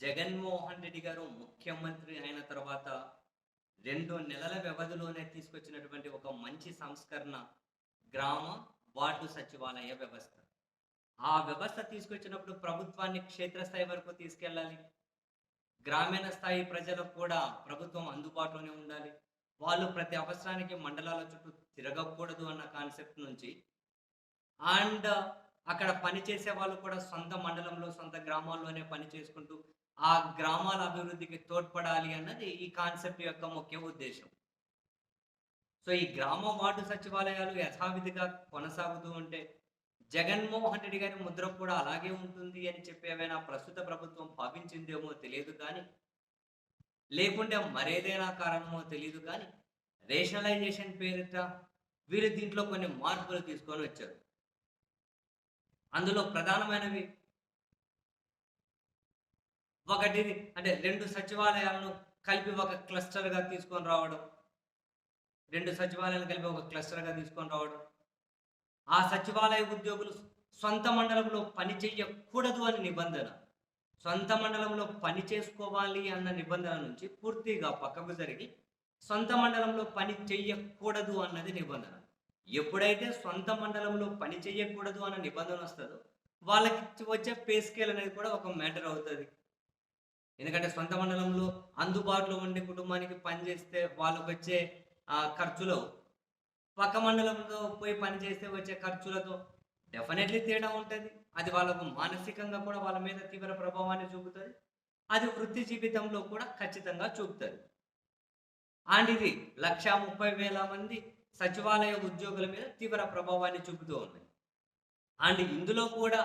జగన్మోహన్ రెడ్డి గారు ముఖ్యమంత్రి అయిన తర్వాత రెండు నెలల వ్యవధిలోనే తీసుకొచ్చినటువంటి ఒక మంచి సంస్కరణ గ్రామ వార్డు సచివాలయ వ్యవస్థ. ఆ వ్యవస్థ తీసుకొచ్చినప్పుడు ప్రభుత్వాన్ని క్షేత్రస్థాయి వరకు తీసుకెళ్ళాలి. గ్రామీణ స్థాయి ప్రజలకు కూడా ప్రభుత్వం అందుబాటులోనే ఉండాలి. వాళ్ళు ప్రతి అవసరానికి మండలాల చుట్టూ తిరగకూడదు అన్న కాన్సెప్ట్ నుంచి అండ్ అక్కడ పనిచేసే వాళ్ళు కూడా సొంత మండలంలో సొంత గ్రామాల్లోనే పని చేసుకుంటూ ఆ గ్రామాల అభివృద్ధికి తోడ్పడాలి అన్నది ఈ కాన్సెప్ట్ యొక్క ముఖ్య ఉద్దేశం. సో ఈ గ్రామ వార్డు సచివాలయాలు యథావిధిగా కొనసాగుతూ ఉంటే జగన్మోహన్ రెడ్డి గారి ముద్ర కూడా అలాగే ఉంటుంది అని చెప్పేవైనా ప్రస్తుత ప్రభుత్వం భావించిందేమో తెలియదు కానీ లేకుంటే మరేదైనా కారణమో తెలియదు కానీ రేషనలైజేషన్ పేరిట వీరు దీంట్లో కొన్ని మార్పులు తీసుకొని వచ్చారు. అందులో ప్రధానమైనవి ఒకటి అంటే రెండు సచివాలయాలను కలిపి ఒక క్లస్టర్గా తీసుకొని రావడం. రెండు సచివాలయాలను కలిపి ఒక క్లస్టర్గా తీసుకొని రావడం. ఆ సచివాలయ ఉద్యోగులు సొంత మండలంలో పని చేయకూడదు అని నిబంధన. సొంత మండలంలో పని చేసుకోవాలి అన్న నిబంధన నుంచి పూర్తిగా పక్కకు జరిగి సొంత మండలంలో పని చెయ్యకూడదు అన్నది నిబంధన. ఎప్పుడైతే సొంత మండలంలో పని చేయకూడదు అన్న నిబంధన వస్తుందో వాళ్ళకి వచ్చే పే స్కేల్ అనేది కూడా ఒక మ్యాటర్ అవుతుంది. ఎందుకంటే సొంత మండలంలో అందుబాటులో ఉండే కుటుంబానికి పనిచేస్తే వాళ్ళకు వాళ్ళకి వచ్చే ఆ, ఖర్చులో. పక్క మండలంలో పోయి పని చేస్తే వచ్చే ఖర్చులతో డెఫినెట్లీ తేడా ఉంటుంది. అది వాళ్ళకు మానసికంగా కూడా వాళ్ళ మీద తీవ్ర ప్రభావాన్ని చూపుతుంది. అది వృత్తి జీవితంలో కూడా ఖచ్చితంగా చూపుతుంది. అండ్ ఇది లక్ష ముప్పై వేల మంది సచివాలయ ఉద్యోగుల మీద తీవ్ర ప్రభావాన్ని చూపుతూ ఉంది. అండ్ ఇందులో కూడా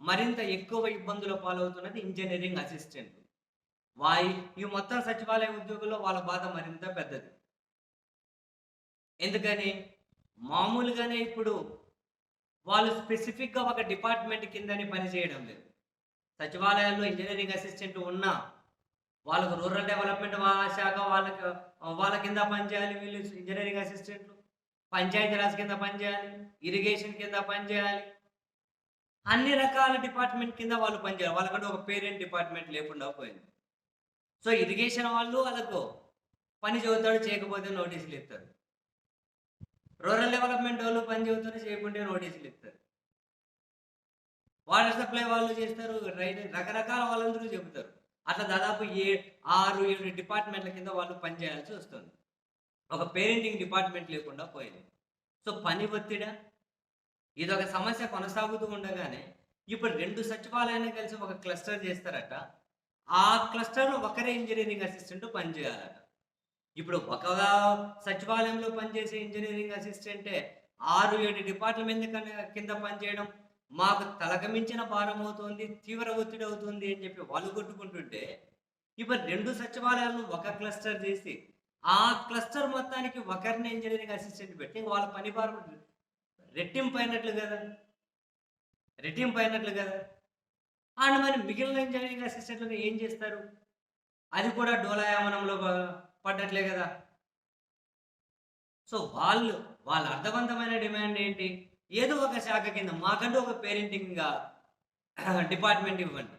మరింత ఎక్కువ ఇబ్బందుల పాలవుతున్నది ఇంజనీరింగ్ అసిస్టెంట్. వాయి ఈ మొత్తం సచివాలయ ఉద్యోగుల్లో వాళ్ళ బాధ మరింత పెద్దది. ఎందుకని? మామూలుగానే ఇప్పుడు వాళ్ళు స్పెసిఫిక్గా ఒక డిపార్ట్మెంట్ కిందని పనిచేయడం లేదు. సచివాలయాల్లో ఇంజనీరింగ్ అసిస్టెంట్ ఉన్నా వాళ్ళకు రూరల్ డెవలప్మెంట్ శాఖ వాళ్ళకి వాళ్ళ కింద పనిచేయాలి వీళ్ళు ఇంజనీరింగ్ అసిస్టెంట్లు. పంచాయతీరాజ్ కింద పనిచేయాలి ఇరిగేషన్ కింద పనిచేయాలి అన్ని రకాల డిపార్ట్మెంట్ కింద వాళ్ళు పనిచేయాలి వాళ్ళకంటే ఒక పేరెంట్ డిపార్ట్మెంట్ లేకుండా పోయింది. సో ఇరిగేషన్ వాళ్ళు వాళ్ళకు పని చదువుతాడు చేయకపోతే నోటీసులు ఇస్తారు. రూరల్ డెవలప్మెంట్ వాళ్ళు పని చదువుతారు చేయకుంటే నోటీసులు ఇస్తారు. వాటర్ సప్లై వాళ్ళు చేస్తారు రైట్ రకరకాల వాళ్ళందరూ చెబుతారు. అట్లా దాదాపు ఏ ఆరు ఏడు డిపార్ట్మెంట్ల కింద వాళ్ళు పనిచేయాల్సి వస్తుంది. ఒక పేరెంటింగ్ డిపార్ట్మెంట్ లేకుండా పోయింది. సో పని ఒత్తిడా? ఇది ఒక సమస్య కొనసాగుతూ ఉండగానే ఇప్పుడు రెండు సచివాలయాన్ని కలిసి ఒక క్లస్టర్ చేస్తారట. ఆ క్లస్టర్లో ఒకరే ఇంజనీరింగ్ అసిస్టెంట్ పనిచేయాలట ఇప్పుడు ఒక సచివాలయంలో పనిచేసే ఇంజనీరింగ్ అసిస్టెంటే ఆరు ఏడు డిపార్ట్మెంట్ కింద పనిచేయడం మాకు తలకమించిన భారం అవుతుంది తీవ్ర ఒత్తిడి అవుతుంది అని చెప్పి వాళ్ళు కొట్టుకుంటుంటే ఇప్పుడు రెండు సచివాలయాలను ఒక క్లస్టర్ చేసి ఆ క్లస్టర్ మొత్తానికి ఒకరిని ఇంజనీరింగ్ అసిస్టెంట్ పెట్టి వాళ్ళ పని భారం రెట్టింపు అయినట్లు కదా. రెట్టింపు అయినట్లు కదా. అండ్ మరి మిగిలిన ఇంజనీరింగ్ అసిస్టెంట్లు ఏం చేస్తారు? అది కూడా డోలాయామనంలో పడ్డట్లే కదా. సో వాళ్ళు వాళ్ళ అర్థవంతమైన డిమాండ్ ఏంటి? ఏదో ఒక శాఖ కింద మాకంటూ ఒక పేరెంటింగ్ డిపార్ట్మెంట్ ఇవ్వండి.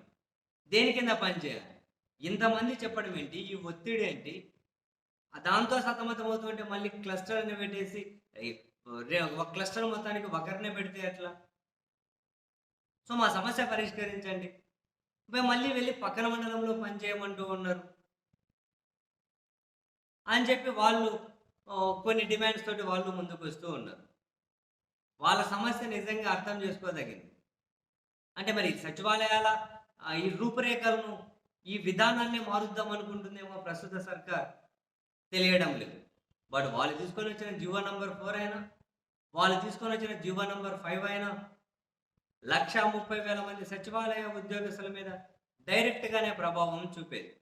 దేని కింద పనిచేయాలి ఇంతమంది చెప్పడం ఏంటి? ఈ ఒత్తిడి ఏంటి? దాంతో సతమతం అవుతుంటే మళ్ళీ క్లస్టర్ని పెట్టేసి ఒక క్లస్టర్ మొత్తానికి ఒకరినే పెడితే ఎట్లా? సో మా సమస్య పరిష్కరించండి. మేము మళ్ళీ వెళ్ళి పక్కన మండలంలో పనిచేయమంటూ ఉన్నారు. అని చెప్పి వాళ్ళు కొన్ని డిమాండ్స్ తోటి వాళ్ళు ముందుకు వస్తూ ఉన్నారు. వాళ్ళ సమస్య నిజంగా అర్థం చేసుకోదగింది. అంటే మరి సచివాలయాల ఈ రూపురేఖలను ఈ విధానాన్ని మారుద్దాం అనుకుంటుందేమో ప్రస్తుత సర్కార్ తెలియడం లేదు. బట్ వాళ్ళు తీసుకొని వచ్చిన జీవో నంబర్ ఫోర్ అయినా వాళ్ళు తీసుకొని వచ్చిన జీవో నంబర్ ఫైవ్ అయినా లక్ష ముప్పై వేల మంది సచివాలయ ఉద్యోగస్తుల మీద డైరెక్ట్గానే ప్రభావం చూపేది.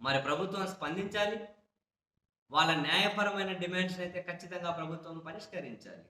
మరి ప్రభుత్వం స్పందించాలి? వాళ్ళ న్యాయపరమైన డిమాండ్స్ అయితే ఖచ్చితంగా ప్రభుత్వం పరిష్కరించాలి.